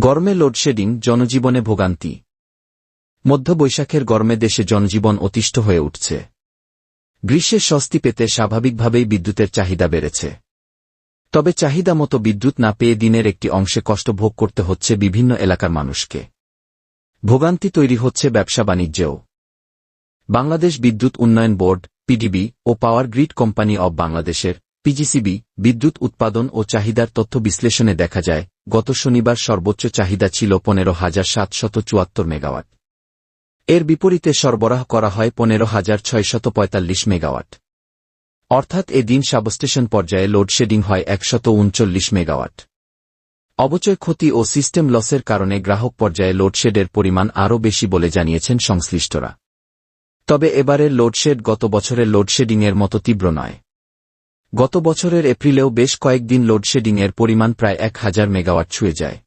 গরমে লোডশেডিং, জনজীবনে ভোগান্তি। মধ্য বৈশাখের গরমে দেশে জনজীবন অতিষ্ঠ হয়ে উঠছে। গ্রীষ্মের স্বস্তি পেতে স্বাভাবিকভাবেই বিদ্যুতের চাহিদা বেড়েছে। তবে চাহিদা মতো বিদ্যুৎ না পেয়ে দিনের একটি অংশে কষ্ট ভোগ করতে হচ্ছে বিভিন্ন এলাকার মানুষকে। ভোগান্তি তৈরি হচ্ছে ব্যবসা বাণিজ্যেও। বাংলাদেশ বিদ্যুৎ উন্নয়ন বোর্ড, পিডিবি, ও পাওয়ার গ্রিড কোম্পানি অব বাংলাদেশের, পিজিসিবি, বিদ্যুৎ উৎপাদন ও চাহিদার তথ্য বিশ্লেষণে দেখা যায় গত শনিবার সর্বোচ্চ চাহিদা ছিল পনেরো হাজার সাতশত চুয়াত্তর মেগাওয়াট। এর বিপরীতে সরবরাহ করা হয় পনেরো হাজার ছয়শত পঁয়তাল্লিশ মেগাওয়াট। অর্থাৎ এ দিন সাবস্টেশন পর্যায়ে লোডশেডিং হয় একশত উনচল্লিশ মেগাওয়াট। অবচয় ক্ষতি ও সিস্টেম লসের কারণে গ্রাহক পর্যায়ে লোডশেডের পরিমাণ আরও বেশি বলে জানিয়েছেন সংশ্লিষ্টরা। তবে এবারের লোডশেড গত বছরের লোডশেডিংয়ের মতো তীব্র নয়। গত বছরের এপ্রিলেও বেশ কয়েকদিন লোডশেডিংয়ের পরিমাণ প্রায় এক হাজার মেগাওয়াট ছুঁয়ে যায়।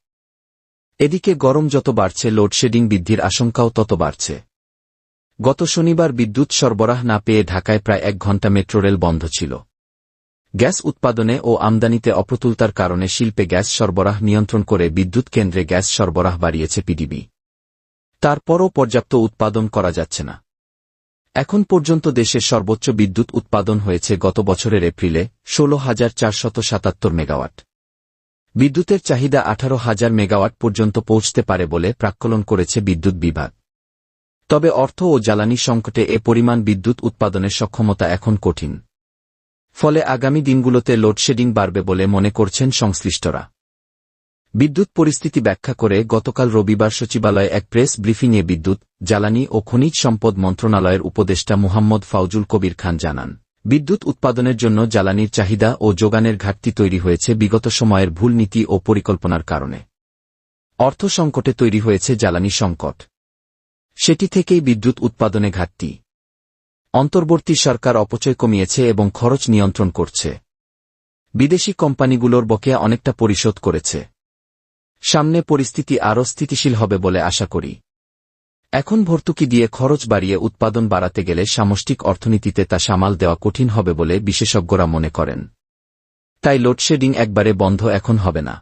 এদিকে গরম যত বাড়ছে, লোডশেডিং বৃদ্ধির আশঙ্কাও তত বাড়ছে। গত শনিবার বিদ্যুৎ সরবরাহ না পেয়ে ঢাকায় প্রায় এক ঘণ্টা মেট্রো রেল বন্ধ ছিল। গ্যাস উৎপাদনে ও আমদানিতে অপ্রতুলতার কারণে শিল্পে গ্যাস সরবরাহ নিয়ন্ত্রণ করে বিদ্যুৎ কেন্দ্রে গ্যাস সরবরাহ বাড়িয়েছে পিডিবি। তারপরও পর্যাপ্ত উৎপাদন করা যাচ্ছে না। এখন পর্যন্ত দেশের সর্বোচ্চ বিদ্যুৎ উৎপাদন হয়েছে গত বছরের এপ্রিলে ষোলো হাজার চারশত সাতাত্তর মেগাওয়াট। বিদ্যুতের চাহিদা আঠারো হাজার মেগাওয়াট পর্যন্ত পৌঁছতে পারে বলে প্রাক্কলন করেছে বিদ্যুৎ বিভাগ। তবে অর্থ ও জ্বালানি সংকটে এ পরিমাণ বিদ্যুৎ উৎপাদনের সক্ষমতা এখন কঠিন। ফলে আগামী দিনগুলোতে লোডশেডিং বাড়বে বলে মনে করছেন সংশ্লিষ্টরা। বিদ্যুৎ পরিস্থিতি ব্যাখ্যা করে গতকাল রবিবার সচিবালয়ে এক প্রেস ব্রিফিংয়ে বিদ্যুৎ জ্বালানি ও খনিজ সম্পদ মন্ত্রণালয়ের উপদেষ্টা মুহাম্মদ ফাউজুল কবির খান জানান, বিদ্যুৎ উৎপাদনের জন্য জ্বালানির চাহিদা ও যোগানের ঘাটতি তৈরি হয়েছে বিগত সময়ের ভুল নীতি ও পরিকল্পনার কারণে। অর্থ সংকটে তৈরি হয়েছে জ্বালানি সংকট। সেটি থেকেই বিদ্যুৎ উৎপাদনে ঘাটতি। অন্তর্বর্তী সরকার অপচয় কমিয়েছে এবং খরচ নিয়ন্ত্রণ করছে। বিদেশি কোম্পানিগুলোর বকেয়া অনেকটা পরিশোধ করেছে। সামনে পরিস্থিতি আরও স্থিতিশীল হবে বলে আশা করি। এখন ভর্তুকি দিয়ে খরচ বাড়িয়ে উৎপাদন বাড়াতে গেলে সামষ্টিক অর্থনীতিতে তা সামাল দেওয়া কঠিন হবে বলে বিশেষজ্ঞরা মনে করেন। তাই লোডশেডিং একবারে বন্ধ এখন হবে না।